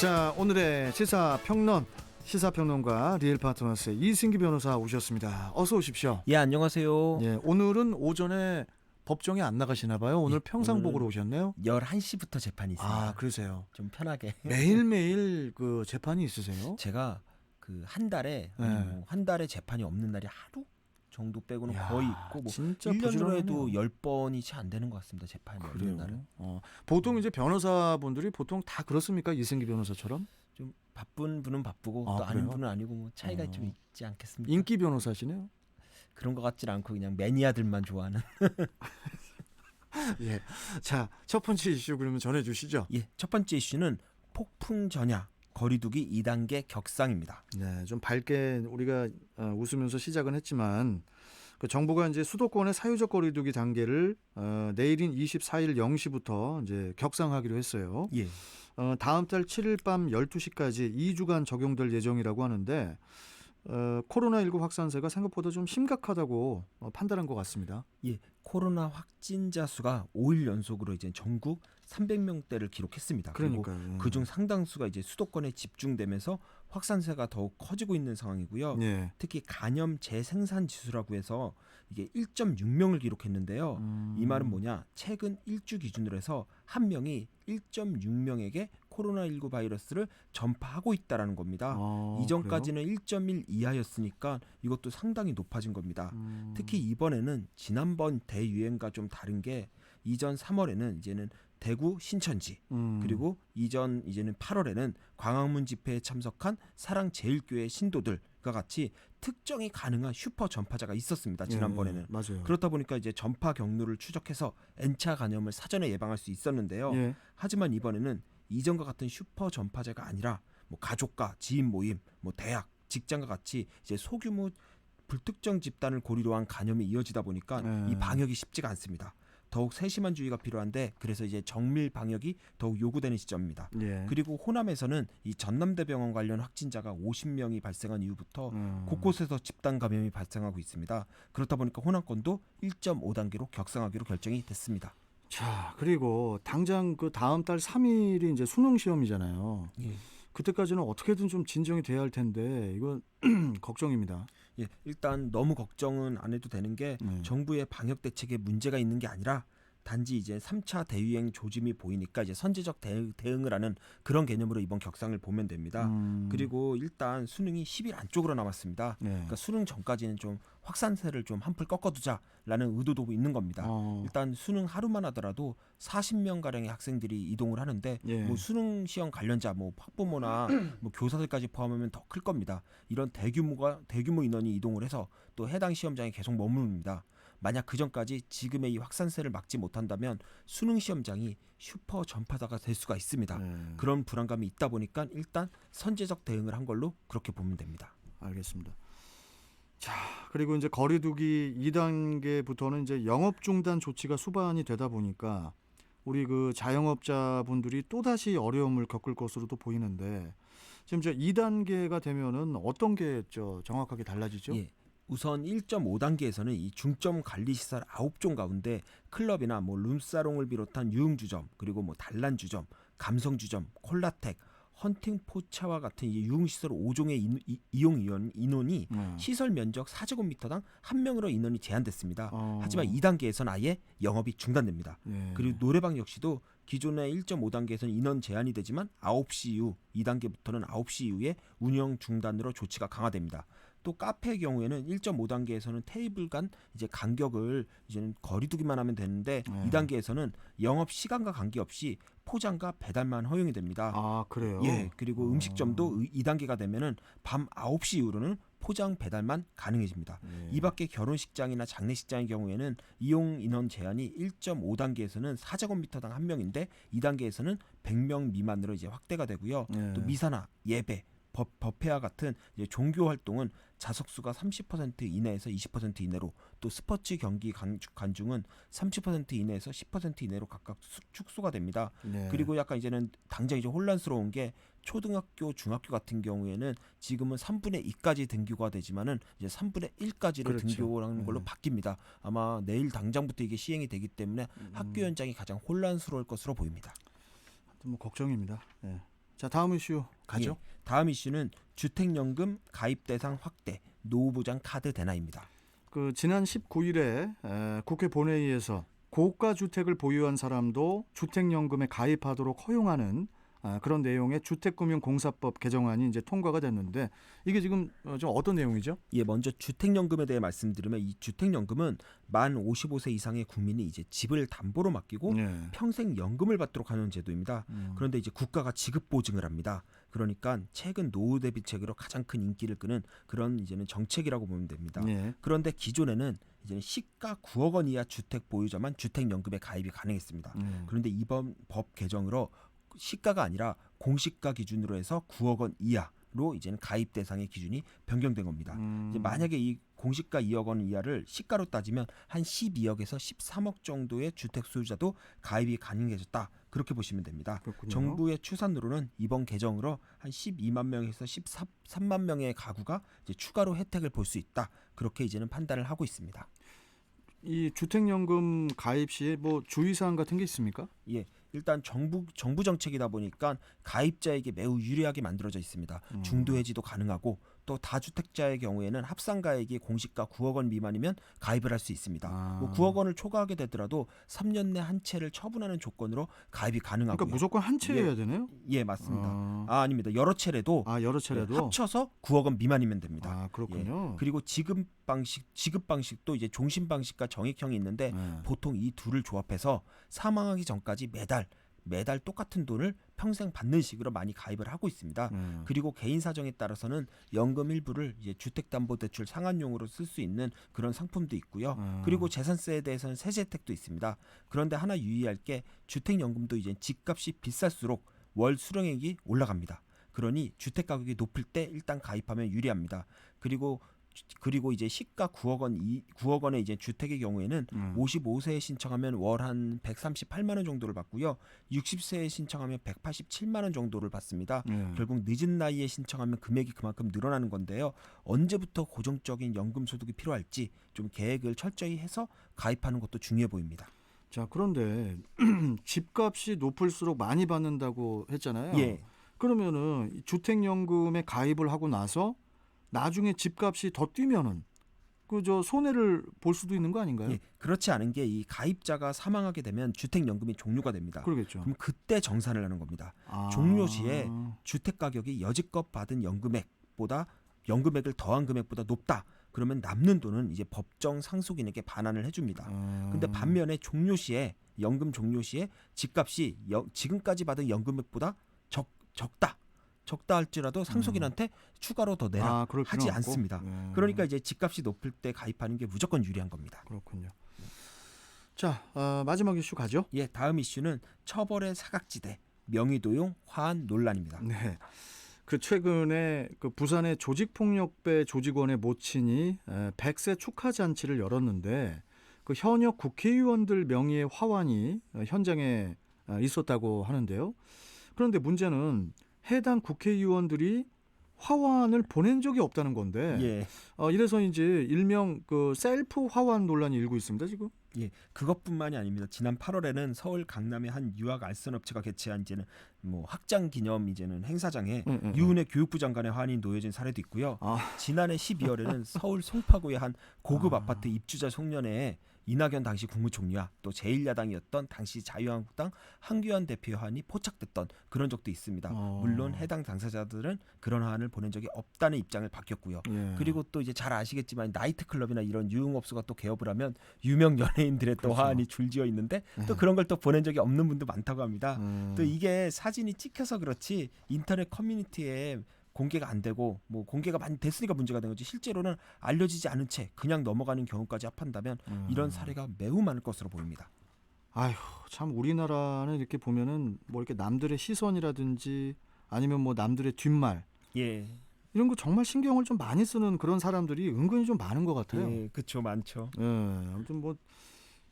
자 오늘의 시사평론 시사평론가 리얼 파트너스의 이승기 변호사 오셨습니다. 어서 오십시오. 예 안녕하세요. 예 오늘은 오전에 법정에 안 나가시나 봐요. 오늘 예, 평상복으로 오셨네요. 11시부터 재판이 있습니다. 아 그러세요. 좀 편하게. 매일 매일 그 재판이 있으세요? 제가 그 한 달에 네. 어, 한 달에 재판이 없는 날이 하루 정도 빼고는 야, 거의 있고 뭐 진짜 1년으로 부지런하네요. 해도 10번이 채 안 되는 것 같습니다. 재판이 없는 날은. 그래요. 어, 보통 이제 변호사분들이 보통 다 그렇습니까? 이승기 변호사처럼 좀 바쁜 분은 바쁘고 아, 또 아닌 그래요? 분은 아니고 뭐 차이가 어. 좀 있지 않겠습니까? 인기 변호사시네요. 그런 것 같진 않고 그냥 매니아들만 좋아하는. 예. 자, 첫 번째 이슈 그러면 전해 주시죠. 예, 첫 번째 이슈는 폭풍 전야 거리두기 2단계 격상입니다. 네, 좀 밝게 우리가 어, 웃으면서 시작은 했지만 그 정부가 이제 수도권의 사유적 거리두기 단계를 어, 내일인 24일 0시부터 이제 격상하기로 했어요. 예. 어, 다음 달 7일 밤 12시까지 2주간 적용될 예정이라고 하는데 어, 코로나19 확산세가 생각보다 좀 심각하다고 어, 판단한 것 같습니다. 예, 코로나 확진자 수가 5일 연속으로 이제 전국 300명대를 기록했습니다. 그리고 그러니까요. 그중 상당수가 이제 수도권에 집중되면서 확산세가 더욱 커지고 있는 상황이고요. 예. 특히 간염 재생산 지수라고 해서 이게 1.6명을 기록했는데요. 음. 이 말은 뭐냐? 최근 일주 기준으로 해서 한 명이 1.6명에게 코로나19 바이러스를 전파하고 있다라는 겁니다. 아, 이전까지는 1.1 이하였으니까 이것도 상당히 높아진 겁니다. 그래요? 음. 특히 이번에는 지난번 대유행과 좀 다른 게 이전 3월에는 이제는 대구 신천지 음. 그리고 이전 이제는 8월에는 광화문 집회에 참석한 사랑제일교회 신도들과 같이 특정이 가능한 슈퍼 전파자가 있었습니다. 지난번에는. 예, 맞아요. 그렇다 보니까 이제 전파 경로를 추적해서 N차 감염을 사전에 예방할 수 있었는데요. 예. 하지만 이번에는 이전과 같은 슈퍼 전파자가 아니라 뭐 가족과 지인 모임, 뭐 대학, 직장과 같이 이제 소규모 불특정 집단을 고리로 한 감염이 이어지다 보니까 네. 이 방역이 쉽지가 않습니다. 더욱 세심한 주의가 필요한데 그래서 이제 정밀 방역이 더욱 요구되는 시점입니다. 예. 그리고 호남에서는 이 전남대병원 관련 확진자가 50명이 발생한 이후부터 음. 곳곳에서 집단 감염이 발생하고 있습니다. 그렇다 보니까 호남권도 1.5단계로 격상하기로 결정이 됐습니다. 자, 그리고 당장 그 다음 달 3일이 이제 수능 시험이잖아요. 예. 그때까지는 어떻게든 좀 진정이 돼야 할 텐데 이건 걱정입니다. 예, 일단 너무 걱정은 안 해도 되는 게 네. 정부의 방역 대책에 문제가 있는 게 아니라 단지 이제 3차 대유행 조짐이 보이니까 이제 선제적 대, 대응을 하는 그런 개념으로 이번 격상을 보면 됩니다. 음. 그리고 일단 수능이 10일 안쪽으로 남았습니다. 네. 그러니까 수능 전까지는 좀 확산세를 좀 한풀 꺾어두자라는 의도도 있는 겁니다. 어. 일단 수능 하루만 하더라도 40명 가량의 학생들이 이동을 하는데 예. 뭐 수능 시험 관련자 뭐 학부모나 뭐 교사들까지 포함하면 더 클 겁니다. 이런 대규모가 대규모 인원이 이동을 해서 또 해당 시험장에 계속 머무릅니다. 만약 그 전까지 지금의 이 확산세를 막지 못한다면 수능 시험장이 슈퍼 전파자가 될 수가 있습니다. 네. 그런 불안감이 있다 보니까 일단 선제적 대응을 한 걸로 그렇게 보면 됩니다. 알겠습니다. 자, 그리고 이제 거리두기 2단계부터는 이제 영업 중단 조치가 수반이 되다 보니까 우리 그 자영업자분들이 또다시 어려움을 겪을 것으로도 보이는데 지금 저 2단계가 되면은 어떤 게 저 정확하게 달라지죠? 예. 우선 1.5단계에서는 이 중점 관리 시설 9종 가운데 클럽이나 뭐 룸사롱을 비롯한 유흥주점 그리고 뭐 단란주점, 감성주점, 콜라텍, 헌팅 포차와 같은 이 유흥시설 5종의 이용 인원, 인원이 네. 시설 면적 4제곱미터당 한 명으로 인원이 제한됐습니다. 어. 하지만 2단계에서는 아예 영업이 중단됩니다. 예. 그리고 노래방 역시도 기존의 1.5단계에서는 인원 제한이 되지만 9시 이후 2단계부터는 9시 이후에 운영 중단으로 조치가 강화됩니다. 또 카페의 경우에는 1.5단계에서는 테이블 간 이제 간격을 이제는 거리두기만 하면 되는데 네. 2단계에서는 영업 시간과 관계없이 포장과 배달만 허용이 됩니다. 아, 그래요? 예, 그리고 어. 음식점도 2단계가 되면은 밤 9시 이후로는 포장 배달만 가능해집니다. 예. 이 밖에 결혼식장이나 장례식장의 경우에는 이용 인원 제한이 1.5단계에서는 4제곱미터당 한 명인데 2단계에서는 100명 미만으로 이제 확대가 되고요. 예. 또 미사나 예배, 법, 법회와 같은 종교 활동은 자석수가 30% 이내에서 20% 이내로 또 스포츠 경기 관, 관중은 30% 이내에서 10% 이내로 각각 수- 축소가 됩니다. 네. 그리고 약간 이제는 당장 이제 혼란스러운 게 초등학교, 중학교 같은 경우에는 지금은 3분의 2까지 등교가 되지만은 이제 3분의 1까지로 그렇죠. 등교하는 걸로 네. 바뀝니다. 아마 내일 당장부터 이게 시행이 되기 때문에 음. 학교 현장이 가장 혼란스러울 것으로 보입니다. 뭐 걱정입니다. 예. 자 다음 이슈 가죠. 예, 다음 이슈는 주택연금 가입 대상 확대, 노후 보장 카드 대나입니다. 그 지난 19일에 에, 국회 본회의에서 고가 주택을 보유한 사람도 주택연금에 가입하도록 허용하는 아, 그런 내용의 주택금융공사법 개정안이 이제 통과가 됐는데 이게 지금 어, 좀 어떤 내용이죠? 예, 먼저 주택연금에 대해 말씀드리면 이 주택연금은 만 55세 이상의 국민이 이제 집을 담보로 맡기고 네. 평생 연금을 받도록 하는 제도입니다. 음. 그런데 이제 국가가 지급 보증을 합니다. 그러니까 최근 노후 대비책으로 가장 큰 인기를 끄는 그런 이제는 정책이라고 보면 됩니다. 예. 그런데 기존에는 이제는 시가 9억 원 이하 주택 보유자만 주택연금에 가입이 가능했습니다. 음. 그런데 이번 법 개정으로 시가가 아니라 공시가 기준으로 해서 9억 원 이하로 이제는 가입 대상의 기준이 변경된 겁니다. 음. 이제 만약에 이 공시가 2억 원 이하를 시가로 따지면 한 12억에서 13억 정도의 주택 소유자도 가입이 가능해졌다. 그렇게 보시면 됩니다. 그렇군요. 정부의 추산으로는 이번 개정으로 한 12만 명에서 13만 명의 가구가 이제 추가로 혜택을 볼 수 있다. 그렇게 이제는 판단을 하고 있습니다. 이 주택연금 가입 시에 뭐 주의사항 같은 게 있습니까? 예, 일단 정부 정부 정책이다 보니까 가입자에게 매우 유리하게 만들어져 있습니다. 음. 중도 해지도 가능하고 또 다주택자의 경우에는 합산가액이 공시가 9억 원 미만이면 가입을 할 수 있습니다. 아. 뭐 9억 원을 초과하게 되더라도 3년 내 한 채를 처분하는 조건으로 가입이 가능하고요. 그러니까 무조건 한 채여야 예. 되네요. 예, 맞습니다. 아, 아, 아닙니다. 여러 채라도 아, 여러 예, 채라도 합쳐서 9억 원 미만이면 됩니다. 아 그렇군요. 그리고 지급 방식 지급 방식도 이제 종신 방식과 정액형이 있는데 네. 보통 이 둘을 조합해서 사망하기 전까지 매달 매달 똑같은 돈을 평생 받는 식으로 많이 가입을 하고 있습니다. 네. 그리고 개인 사정에 따라서는 연금 일부를 이제 주택담보대출 상환용으로 쓸 수 있는 그런 상품도 있고요. 음. 그리고 재산세에 대해서는 세제 혜택도 있습니다. 그런데 하나 유의할 게 주택연금도 이제 집값이 비쌀수록 월 수령액이 올라갑니다. 그러니 주택 가격이 높을 때 일단 가입하면 유리합니다. 그리고 그리고 이제 시가 9억 원 이, 9억 원의 이제 주택의 경우에는 음. 55세에 신청하면 월 한 138만 원 정도를 받고요. 60세에 신청하면 187만 원 정도를 받습니다. 네. 결국 늦은 나이에 신청하면 금액이 그만큼 늘어나는 건데요. 언제부터 고정적인 연금 소득이 필요할지 좀 계획을 철저히 해서 가입하는 것도 중요해 보입니다. 자 그런데 집값이 높을수록 많이 받는다고 했잖아요. 예. 그러면은 이 주택연금에 가입을 하고 나서 나중에 집값이 더 뛰면은 그저 손해를 볼 수도 있는 거 아닌가요? 예. 그렇지 않은 게 이 가입자가 사망하게 되면 주택 연금이 종료가 됩니다. 그러겠죠. 그럼 그때 정산을 하는 겁니다. 아. 종료 시에 주택 가격이 여지껏 받은 연금액보다 연금액을 더한 금액보다 높다. 그러면 남는 돈은 이제 법정 상속인에게 반환을 해줍니다. 아. 근데 반면에 종료 시에 연금 종료 시에 집값이 여- 지금까지 받은 연금액보다 적 적다 적다 할지라도 상속인한테 추가로 더 내라 음. 아, 하지? 않습니다. 예. 그러니까 이제 집값이 높을 때 가입하는 게 무조건 유리한 겁니다. 그렇군요. 자 어, 마지막 이슈 가죠. 예, 다음 이슈는 처벌의 사각지대 명의도용 화한 논란입니다. 네. 그 최근에 그 부산의 조직폭력배 조직원의 모친이 에, 100세 축하 잔치를 열었는데 그 현역 국회의원들 명의의 화환이 어, 현장에 어, 있었다고 하는데요. 그런데 문제는 해당 국회의원들이 화환을 보낸 적이 없다는 건데 예, 어, 이래서 이제 일명 그 셀프 화환 논란이 일고 있습니다 지금. 예, 그것뿐만이 아닙니다. 지난 8월에는 서울 강남의 한 유학 알선 업체가 개최한 이제는 뭐 학장 기념 이제는 행사장에 응, 응, 응. 유은혜 교육부 장관의 화환이 놓여진 사례도 있고요. 아, 지난해 12월에는 서울 송파구의 한 고급 아. 아. 파트 입주자 송년회에 이낙연 당시 국무총리와 또 제1야당이었던 당시 자유한국당 한규환 대표의 화환이 포착됐던 그런 적도 있습니다. 어. 물론 해당 당사자들은 그런 화환을 보낸 적이 없다는 입장을 밝혔고요. 예. 그리고 또 이제 잘 아시겠지만 나이트클럽이나 이런 유흥업소가 또 개업을 하면 유명 연예인들의 또 그렇죠. 화환이 줄지어 있는데 또 네. 그런 걸 또 보낸 적이 없는 분도 많다고 합니다. 음. 또 이게 사진이 찍혀서 그렇지 인터넷 커뮤니티에 공개가 안 되고 뭐 공개가 많이 됐으니까 문제가 된 거지 실제로는 알려지지 않은 채 그냥 넘어가는 경우까지 합한다면 음. 이런 사례가 매우 많을 것으로 보입니다. 아휴 참 우리나라는 이렇게 보면은 뭐 이렇게 남들의 시선이라든지 아니면 뭐 남들의 뒷말 예, 이런 거 정말 신경을 좀 많이 쓰는 그런 사람들이 은근히 좀 많은 것 같아요. 예, 예, 그쵸 많죠. 아무튼 뭐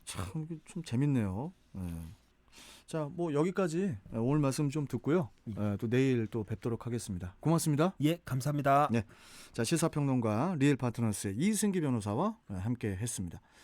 참 좀 재밌네요. 예. 자, 뭐 여기까지 오늘 말씀 좀 듣고요. 예, 또 내일 또 뵙도록 하겠습니다. 고맙습니다. 예, 감사합니다. 네. 자, 시사평론가 리엘 파트너스의 이승기 변호사와 함께 했습니다.